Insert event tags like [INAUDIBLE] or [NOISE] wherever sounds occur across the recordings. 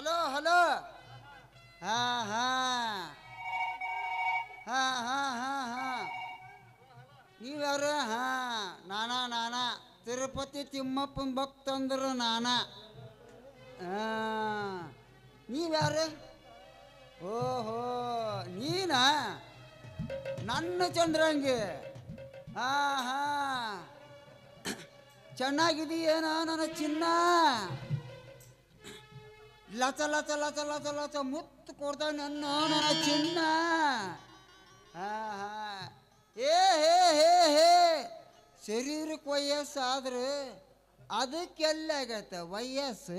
Hello hello. ಹಾ ಹಾ. ಹಾ ಹಾ ಹಾ ಹಾ. ನೀವ್ಯಾರು? ಹಾ. ನಾನಾ ನಾನಾ. ತಿರುಪತಿ ತಿಮ್ಮಪ್ಪನ ಭಕ್ತಂದ್ರು ನಾನಾ. ಹಾ. ನೀವ್ಯಾರು? ಓಹೋ, ನೀನಾ? ನನ್ನ ಚಂದ್ರಂಗಿ. ಹಾ ಹಾ. [COUGHS] ಚೆನ್ನಾಗಿದೆಯೇನ ನನ್ನ ಚಿನ್ನ. ಲಚ ಲಚ ಲಚ ಲಚ ಲಚ ಮುತ್ತು ಕೊಡ್ತಾನೆ ನನ್ನ ನನ್ನ ಚಿನ್ನ. ಏ, ಹೇ ಹೇ ಹೇ. ಶರೀರಕ್ಕೆ ವಯಸ್ಸಾದ್ರೆ ಅದಕ್ಕೆಲ್ಲ ಆಗತ್ತೆ ವಯಸ್ಸು.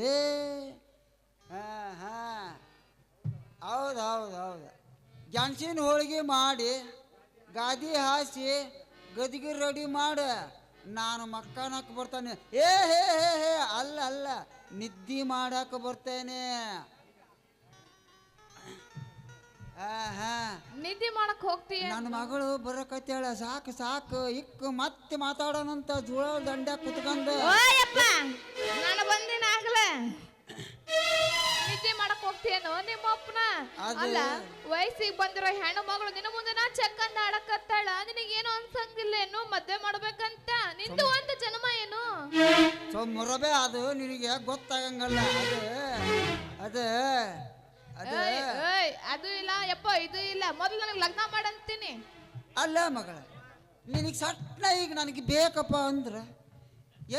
ಹಾಂ ಹಾಂ. ಹೌದು ಹೌದು ಹೌದು. ಗೆಣಸಿನ ಹೋಳಿಗೆ ಮಾಡಿ ಗಾದಿ ಹಾಸಿ ಗದಿಗೆ ರೆಡಿ ಮಾಡ. ನಾನು ಮಕ್ಕನಕ್ಕೆ ಬರ್ತಾನೆ. ಏ ಹೇ ಹೇ ಹೇ ಅಲ್ಲ ಅಲ್ಲ ನಿದ್ದಿ ಮಾಡಕ್ಕೆ ಬರ್ತೇನೆ. ಆ, ಹಾ. ನಿದ್ದೆ ಮಾಡಕ್ ಹೋಗ್ತೀಯ? ನನ್ನ ಮಗಳು ಬರಕತ್ತೇಳ ಸಾಕು ಸಾಕು ಇಕ್ಕ ಮತ್ತೆ ಮಾತಾಡೋಣಂತ ಜೋಳ ದಂಡ ಕುತ್ಕೊಂಡು ಓಯಪ್ಪ ನಾನು ಬಂದಿನ ಆಗ್ಲೇ. ನಿದ್ದೆ ಮಾಡಕ್ ಹೋಗ್ತೀಯೇನೋ ನಿಮ್ಮ ಅಪ್ಪನ? ಅದು- ಅಲ್ಲ ವಯಸ್ಸಿಗೆ ಬಂದಿರೋ ಹೆಣ್ಣು ಮಗಳು ನಿನ್ನ ಮುಂದೆ ನಾ ಚೆಕ್ಕಂದ ಆಡಕತ್ತಾಳ. ನಿನಗೇನು ಅನ್ಸಂಗಿಲ್ಲ ಏನು ಮದ್ವೆ ಮಾಡ್ಬೇಕಂತ ನಿಂದು ಒಂದು ಜನ್ಮ ಏನು? ಸೊ ಮುರಬೆ ಅದು ನಿನಗೆ ಗೊತ್ತಾಗಂಗಲ್ಲ. ಅದು ಅದು ಅದು. ಏಯ್, ಏಯ್, ಅದು ಇಲ್ಲ ಯಪ್ಪ ಇದು ಇಲ್ಲ. ಮೊದಲು ನನಗೆ ಲಗ್ನ ಮಾಡಂತೀನಿ. ಅಲ್ಲ ಮಗಳ ನಿನಗೆ ಸಟ್ನ ಈಗ ನನಗೆ ಬೇಕಪ್ಪ ಅಂದ್ರೆ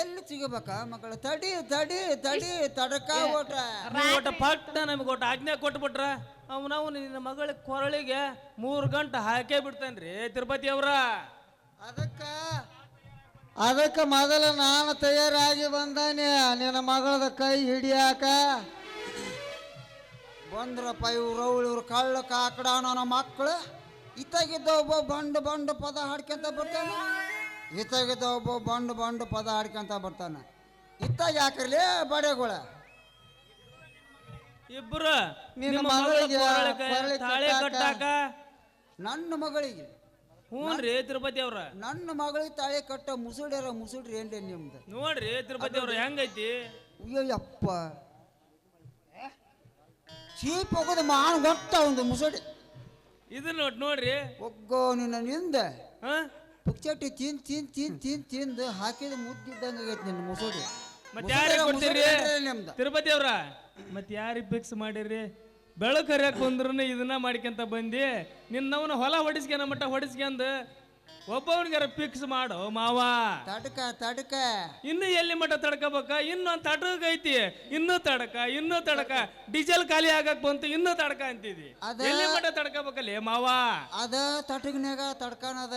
ಎಲ್ಲಿ ಸಿಗಬೇಕ ಮಗಳ? ತಡಿ ತಡಿ ತಡಿ ತಡಕ ಓಟ ನೀವು ಒಟ್ಟು ಪಟ್ಟ ನಮಗೆ ಒಟ್ಟು ಆಜ್ಞೆ ಕೊಟ್ಬಿಟ್ರ. ನಾವು ನಿನ್ನ ಮಗಳ ಕೊರಳಿಗೆ ಮೂರು ಗಂಟೆ ಹಾಕೇ ಬಿಡ್ತಾನ್ರಿ ತಿರುಪತಿ ಅವ್ರ. ಅದಕ್ಕ ಅದಕ್ಕೆ ಮೊದಲು ನಾನು ತಯಾರಾಗಿ ಬಂದಾನೆ. ನಿನ್ನ ಮಗಳದ ಕೈ ಹಿಡಿಯಾಕ. ಬಂದ್ರಪ್ಪ ಇವ್ರು ಅವಳು ಇವ್ರು ಕಳ್ಳ ಕಾಕಡ ನನ್ನ ಮಕ್ಕಳು ಇತ್ತಾಗಿದ್ದ ಒಬ್ಬ ಬಂಡು ಬಂಡು ಪದ ಹಾಡ್ಕೊಂತ ಬರ್ತಾನೆ. ಇತ್ತಾಗಿದ್ದ ಒಬ್ಬ ಬಂಡು ಬಂಡು ಪದ ಹಾಡ್ಕೊಂತ ಬರ್ತಾನೆ. ಇತ್ತಾಗ ಯಾಕ್ರಲೇ ಬಡೆಗಳ? ಇಬ್ಬರು ನಿನ್ನ ಮಗಳಿಗೆ ತಾಳಿ. ಕಟ್ಟಾಕ? ನನ್ನ ಮಗಳಿಗೆ. ಹ್ಞೂನ್ರಿ ತಿರುಪತಿ ಅವ್ರ. ನನ್ನ ಮಗಳಿಗೆ ತಾಳೆ ಕಟ್ಟ ಮುಸುಡ್ಯಾರ ಮುಸುಡ್ರಿ ಏನ್ರಿ ನಿಮ್ದು? ನೋಡ್ರಿ ತಿರುಪತಿ ಅವ್ರ ಹೆಂಗೈತಿ? ಅಯ್ಯೋ ಯಪ್ಪ ಚೀಪ್ ಹೋಗೋದು ಮಾನ್ ಗೊತ್ತ ಒಂದು ಮುಸುಡಿ ಇದು ನೋಡ್ ನೋಡ್ರಿ. ಒಗ್ಗೋ ನಿನ್ನ ನಿಂದ. ಹಾ? ಪುಕ್ಚಟ್ಟಿ ತಿನ್ ತಿನ್ ತಿನ್ ತಿನ್ ತಿಂದು ಹಾಕಿದ ಮುದ್ದಿದ್ದಂಗೆ ಆಗೈತಿ ನಿನ್ನ ಮುಸುಡಿ ಮತ್ತೆ ಯಾರಿಗೆ ಕೊಡ್ತೀರಿ ನಿಮ್ದು? ತಿರುಪತಿ ಅವ್ರ. ಮತ್ತೆ ಯಾರಿಗೆ ಫಿಕ್ಸ್ ಮಾಡಿರಿ? ಬೆಳಕು ಹರಿಯಕ್ ಬಂದ್ರೂ ಇದನ್ನ ಮಾಡ್ಕೊಂತ ಬಂದಿ ನಿನ್ನವನ ಹೊಲ ಹೊಡಿಸ್ಕೊಂಡ ಮಟ್ಟ ಹೊಡಿಸ್ಕೊಂಡ್ ಒಬ್ಬವನಿಗಾರ ಫಿಕ್ಸ್ ಮಾಡು ಮಾವ. ತಡಕ ತಡಕ. ಇನ್ನು ಎಲ್ಲಿ ಮಟ್ಟ ತಡ್ಕೋಬೇಕ? ಇನ್ನೊಂದು ತಡಕ ಐತಿ. ಇನ್ನೂ ತಡಕ ಇನ್ನೂ ತಡಕ. ಡೀಸೆಲ್ ಖಾಲಿ ಆಗಕ್ ಬಂತು ಇನ್ನೂ ತಡಕ ಅಂತಿದಿ. ಎಲ್ಲಿ ಮಟ್ಟ ತಡ್ಕೋಬೇಕಲ್ಲಿ ಮಾವ? ಅದ ತಟಗ್ನ್ಯಾಗ ತಡ್ಕನದ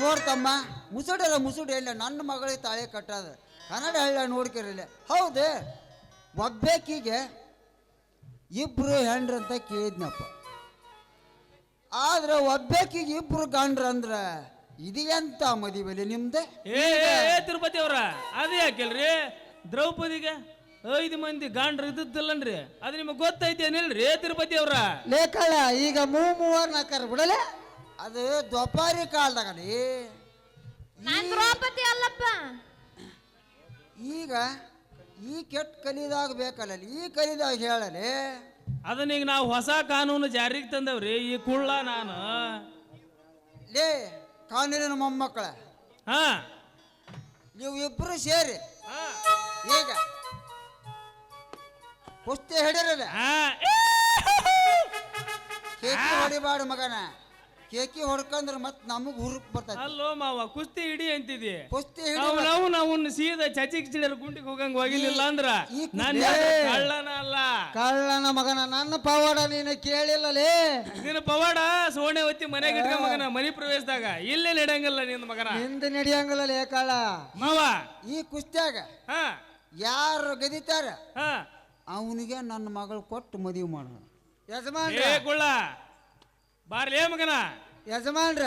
ನೋಡ್ತಮ್ಮ ಮುಸುಡಲ್ಲ ಮುಸುಡಿ ಇಲ್ಲ ನನ್ನ ಮಗಳಿಗೆ ತಾಳೆ ಕಟ್ಟದ. ಕನ್ನಡ ಹೇಳ ನೋಡ್ಕಿರಲ್ಲ ಹೌದು ಒಬ್ಬೇಕಿಗೆ ಇಬ್ರು ಹೆಂಡ್ರಂತ ಅಂತ ಕೇಳಿದ್ನಪ್ಪ. ಆದ್ರೆ ಒಬ್ಬಾಕಿಗೆ ಇಬ್ರು ಗಂಡ್ರ ಅಂದ್ರ ಇದು ಎಂತ ಮದುವೆಲಿ ನಿಮ್ದೆ? ಏ ಏ, ಏ, ತಿರುಪತಿ ಅವ್ರ ಅದೇ ಯಾಕೆಲ್ರಿ? ದ್ರೌಪದಿಗೆ ಐದು ಮಂದಿ ಗಾಂಡ್ರ ಇದ್ದಲ್ಲನ್ರಿ ಅದು ನಿಮಗೆ ಗೊತ್ತೈತಿ ಏನಿಲ್ರಿ ತಿರುಪತಿ ಅವ್ರ? ಲೇಖಲ್ಲ ಈಗ ಮೂ ಮೂವರ್ ನಾಲ್ಕರ ಬಿಡಲೆ? ಅದು ದ್ವಪಾರಿ ಕಾಲದಾಗಲಿ. ನಾನ್ ದ್ರೌಪದಿ ಅಲ್ಲಪ್ಪ. ಈಗ ಈ ಕೆಟ್ಟ ಕಲಿದಾಗ ಬೇಕಲ್ಲ ಈ ಕಲಿದಾಗ ಹೇಳಲಿ. ಅದನ್ನ ಈಗ ನಾವು ಹೊಸ ಕಾನೂನು ಜಾರಿಗೆ ತಂದವ್ರಿ ಈ ಕುಳ್ಳ ನಾನು. ಲೇ ಕಾನೂನಿನ ಮೊಮ್ಮಕ್ಕಳ. ಹಾ. ನೀವು ಇಬ್ರು ಸೇರಿ. ಹಾ. ಈಗ. ಕುಸ್ತಿ ಹಿಡಿರಲ್ಲ. ಹಾ. ಕೇಕಿ ಹೊಡಿಬಾಡು ಮಗನ. ಕೇಕಿ ಹೊಡ್ಕಂದ್ರ ಮತ್ ನಮಗ್ ಹುರ್ಕ್ ಬರ್ತೈತಿ. ಅಲ್ಲೋ ಮಾವ ಕುಸ್ತಿ ಹಿಡಿ ಅಂತಿದಿ. ಕುಸ್ತಿ ಹಿಡಿ ನಾವು ನಾವು ನಾವು ಸೀದಾ ಚಚಿ ಗುಂಡಿ ಗುಂಡಿಗೆ ಹೋಗಂಗ್ ಹೋಗಿಲ್ಲ ಅಂದ್ರ ಈ ಕುಸ್ತಿ- ನಾನು ಕಳ್ಳನ ಅಲ್ಲ. ಕಳ್ಳನ ಮಗನ ನನ್ನ ಪವಾಡ ನೀನು ಕೇಳಿಲ್ಲಲೇ. ನಿನ್ನ ಪವಾಡ ಸೋಣೆ ಹೊತ್ತಿ ಮನೆಗೆ ಇಟ್ಕ ಮಗನ ಮನಿ ಪ್ರವೇಶದಾಗ. ಇಲ್ಲೇ ನಡೆಯಂಗಿಲ್ಲ ನಿನ್ನ ಮಗನ. ಹಿಂದೆ ನಡೆಯಂಗಿಲ್ಲ ಲೇ ಕಳ್ಳ ಮಾವ. ಈ ಕುಸ್ತ್ಯಾಗ ಹಾ. ಯಾರು ಗದಿತಾರ? ಹಾ. ಅವನಿಗೆ ನನ್ನ ಮಗಳು ಕೊಟ್ಟು ಮದುವೆ ಮಾಡೋಣ. ಯಜಮಾನ್ ಕುಳ್ಳ ಬಾರ್ಲೇ ಮಗನ? ಯಜಮಾನ್ರ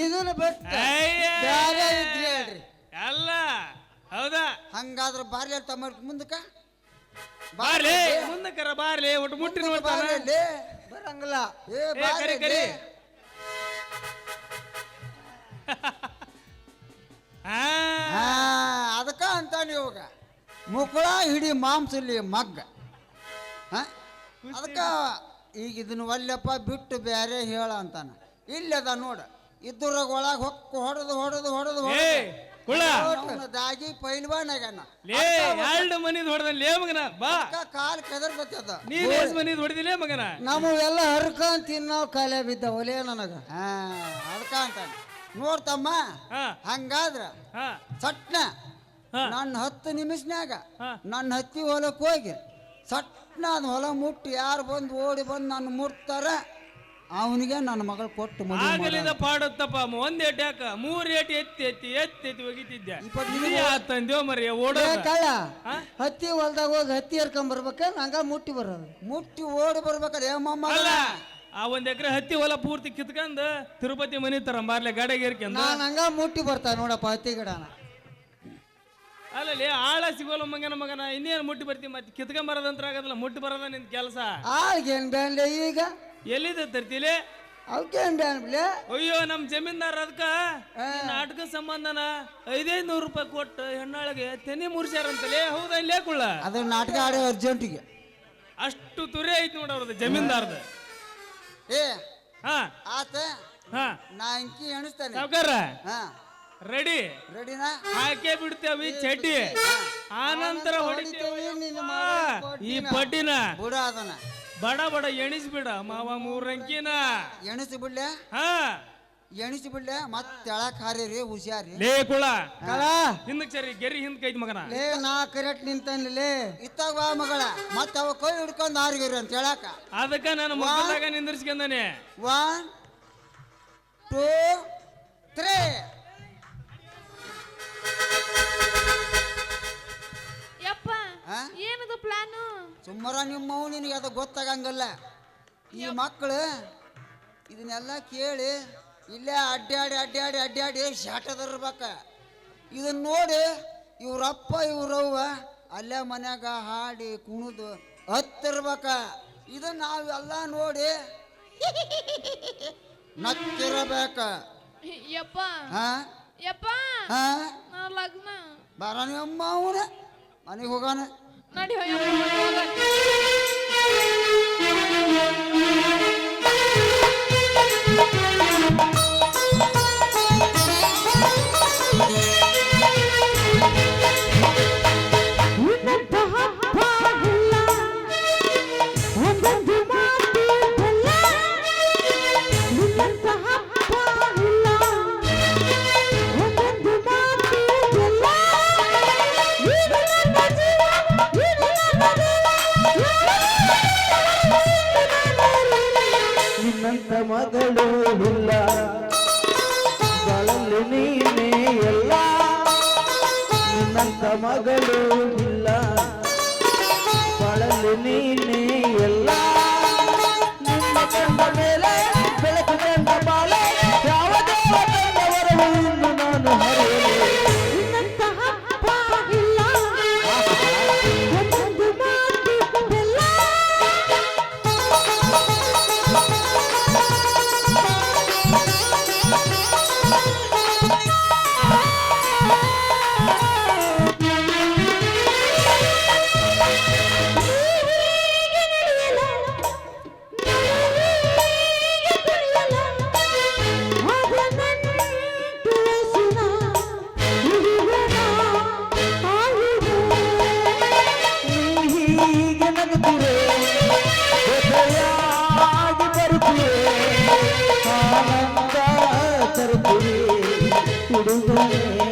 ಇದನ್ನ ಅಯ್ಯ. ಬ್ಯಾರೆ ಇದ್ರಿ ಹೇಳ್ರಿ. ಅಲ್ಲ ಹೌದಾ? ಹಂಗಾದ್ರೆ ಬಾರ್ಲಿ ತಮ್ಮ ಮುಂದಕ್ಕ? ಬಾರ್ಲಿ ಮುಂದಕ್ಕರ ಬಾರ್ಲಿ ಒಟ್ಟು ಮುಟ್ಟಿ ನೋಡ್ತಾನ? ಬರಂಗಲ್ಲ ಬರಂಗಿಲ್ಲ. ಏ ಕರಿ, ಕರಿ. [LAUGHS] ಅದಕ್ಕ ಅಂತ ಇವಾಗ. ಮುಕುಳ ಹಿಡಿ ಮಾಂಸಲಿ ಮಗ್ಗ. ಅದಕ್ಕೆ ಈಗ ಇದನ್ನ ಒಲ್ಲಪ್ಪ ಬಿಟ್ಟು ಬೇರೆ ಹೇಳ ಅಂತಾನ. ಇಲ್ಲದ ನೋಡ ಇದ್ರಾಗ ಒಳಗೆ ಹೊಕ್ಕು ಹೊಡೆದು ಹೊಡೆದು ಹೊಡೆದು ದಾಗಿ ಪೈಲ್ವಾನ್ ಆಗ್ಯಾನ. ಲೇ ಎರಡು ಮನಿದ್ ಹೊಡೆದ ಲೇ ಮಗನ ಬಾ. ಕಾಲ್ ಕೆದರ್ತದ ನೀನ್ ಎಷ್ಟ್ ಮನಿದ್ ಹೊಡೆದಿಲೇ ಮಗನ. ನಮ್ಮವೆಲ್ಲ ಹರ್ಕೊಂಡ್ ತಿನ್ನೋ ಕಾಲೇ ಬಿದ್ದ ಒಲೆ ನನಗ. ಹಾ ಅದಕ್ಕ ಅಂತಾನೆ. ನೋಡ್ತಮ್ಮ ಹಂಗಾದ್ರ ಹಾ. ನನ್ನ ಹತ್ತು ನಿಮಿಷನ್ಯಾಗ. ನನ್ನ ಹತ್ತಿ ಹೊಲಕ್ಕೆ ಹೋಗಿ ಸಟ್ನ ಅದು ಹೊಲ ಮುಟ್ಟಿ ಯಾರು ಬಂದು ಓಡಿ ಬಂದು ನನ್ನ ಮುಟ್ತಾರೆ ಅವನಿಗೆ ನನ್ನ ಮಗಳು ಕೊಟ್ಟು ಮದುವೆ ಆಗಲಿದ ಪಾಡುತ್ತಪ್ಪ ಒಂದ್ ಏಟ್ ಯಾಕ ಮೂರ್ ಏಟ್ ಎತ್ತಿ ಎತ್ತಿ ಎತ್ತಿ ಎತ್ತಿ ಒಗಿತಿದ್ದೆ. ಇಪ್ಪತ್ತು ತಂದೇವ್ ಮರಿ ಓಡೋ ಏ ಕಳ್ಳ ಹಾ? ಹತ್ತಿ ಹೊಲ್ದಾಗ ಹೋಗಿ ಹತ್ತಿ ಹರ್ಕೊಂಡ್ ಬರ್ಬೇಕ ನಂಗ ಮುಟ್ಟಿ ಬರೋದು? ಮುಟ್ಟಿ ಓಡಿ ಬರ್ಬೇಕಾದ್ರೆ ಏ ಮೊಮ್ಮ ಅಲ್ಲ ಆ ಒಂದ್ ಎಕರೆ ಹತ್ತಿ ಹೊಲ ಪೂರ್ತಿ ಕಿತ್ಕೊಂಡ್ ತಿರುಪತಿ ಮನಿ ತರ ಮಾರ್ಲೆ ಗಾಡಿಗೆ ಏರ್ಕೊಂಡ. ನಾನ್ ಹಂಗ ಮುಟ್ಟಿ ಬರ್ತಾ ನೋಡಪ್ಪ ಹತ್ತಿ ಗಿಡನ. ಅಲ್ಲಲ್ಲಿ ಆಳ ಸಿಗೋಲ್ಲ ಮಗನ ಮಗನ ಇನ್ನೇನು ಮುಟ್ಟಿ ಬರ್ತೀವಿ ಮತ್ತೆ ಕಿತ್ಕೊಂಡ್ ಬರೋದಂತ್ರ ಆಗೋದಿಲ್ಲ ಮುಟ್ಟಿ ಬರೋದ ನಿನ್ ಕೆಲಸ? ಆಳ್ಗೇನ್ ಬ್ಯಾಂಡ್ಲೆ ಈಗ? ಎಲ್ಲಿದೆ ತರ್ತಿಲಿ? ಅವಕ್ಕೇನ್ ಬ್ಯಾಂಡ್ಲೆ ಅಯ್ಯೋ ನಮ್ ಜಮೀನ್ದಾರ ಅದಕ್ಕ ನಾಟಕ ಸಂಬಂಧನ ಐದೈದು ನೂರು ರೂಪಾಯಿ ಕೊಟ್ಟು ಹೆಣ್ಣಾಳಿಗೆ ತೆನಿ ಮುರ್ಸ್ಯಾರಂತಲೇ ಹೌದಾ ಇಲ್ಲೇ ಕುಳ್ಳ? ಅದು ನಾಟಕ ಆಡೋ ಅರ್ಜೆಂಟಿಗೆ. ಅಷ್ಟು ತುರಿ ಐತಿ ನೋಡ ಅವ್ರದ್ದು ಜಮೀನ್ದಾರ್ದ. ಏ ಹಾ. ಆತ ಹಾ. ನಾ ಅಂಕಿ ಎಣಿಸ್ತೇನೆ. ಸಾವ್ಕಾರ? ಹಾ. ರೆಡಿ? ರೆಡಿನಾ? ಹಾಕೇ ಬಿಡ್ತೇವಿ ಚಡ್ಡಿ. ಆನಂತರ ಹೊಡಿತೇವಿ. ಈ ಪಟ್ಟಿನ ಬುಡ ಅದನ್ನ. ಬಡ ಬಡ ಎಣಿಸ್ಬಿಡ ಮಾವ ಮೂರಂಕಿನ. ಎಣಿಸಿ ಬಿಡ್ಲೆ? ಹಾ. ಎಣಿಸಿ ಬಿಡ್ಲೆ? ಮತ್ತೆ ತೆಳಕ್ ಹಾರಿರಿ ಹುಷಾರಿ. ಲೇ ಕುಳ. ಕಳ. ಹಿಂದಕ್ ಸರಿ ಗೆರಿ ಹಿಂದ್ ಕೈತ್ ಮಗನ. ಲೇ ನಾ ಕರೆಕ್ಟ್ ನಿಂತನ್ಲೇ ಇತ್ತಾಗ ಬಾ ಮಗಳ. ಮತ್ತೆ ಅವ ಕೈ ಹಿಡ್ಕೊಂಡು ಹಾರಿಗಿರಿ ಅಂತ ಹೇಳಕ. ಅದಕ್ಕ ನಾನು ಮುಖದಾಗ ನಿಂದಿರ್ಸ್ಕೊಂಡಾನೆ. ಒನ್ ಟೂ ತ್ರೀ ಏನದು ಪ್ಲಾನ್? ಸುಮ್ಮರ ನಿಮ್ಮವು ನಿನಗೆ ಅದು ಗೊತ್ತಾಗಂಗಲ್ಲ. ಈ ಮಕ್ಕಳು ಇದನ್ನೆಲ್ಲ ಕೇಳಿ ಇಲ್ಲೇ ಅಡ್ಡಾಡಿ ಅಡ್ಡಾಡಿ ಅಡ್ಡಾಡಿ ಶಾಟದಿರ್ಬೇಕ. ಇದನ್ನ ನೋಡಿ ಇವ್ರಪ್ಪ ಇವ್ರವ್ವ ಅಲ್ಲೇ ಮನ್ಯಾಗ ಹಾಡಿ ಕುಣಿದು ಹತ್ತಿರ್ಬೇಕ. ಇದನ್ನ ನಾವೆಲ್ಲ ನೋಡಿ ನಕ್ಕಿರಬೇಕ. ಯಪ್ಪ. ಹಾ ಯಪ್ಪ. ಲಗ್ನ. ಬರ ನಿಮ್ಮ ಅವನ ಮನೆಗೆ ಹೋಗೋಣ. ನಡಿ ಯಪ್ಪ তীরে উড়ুবনে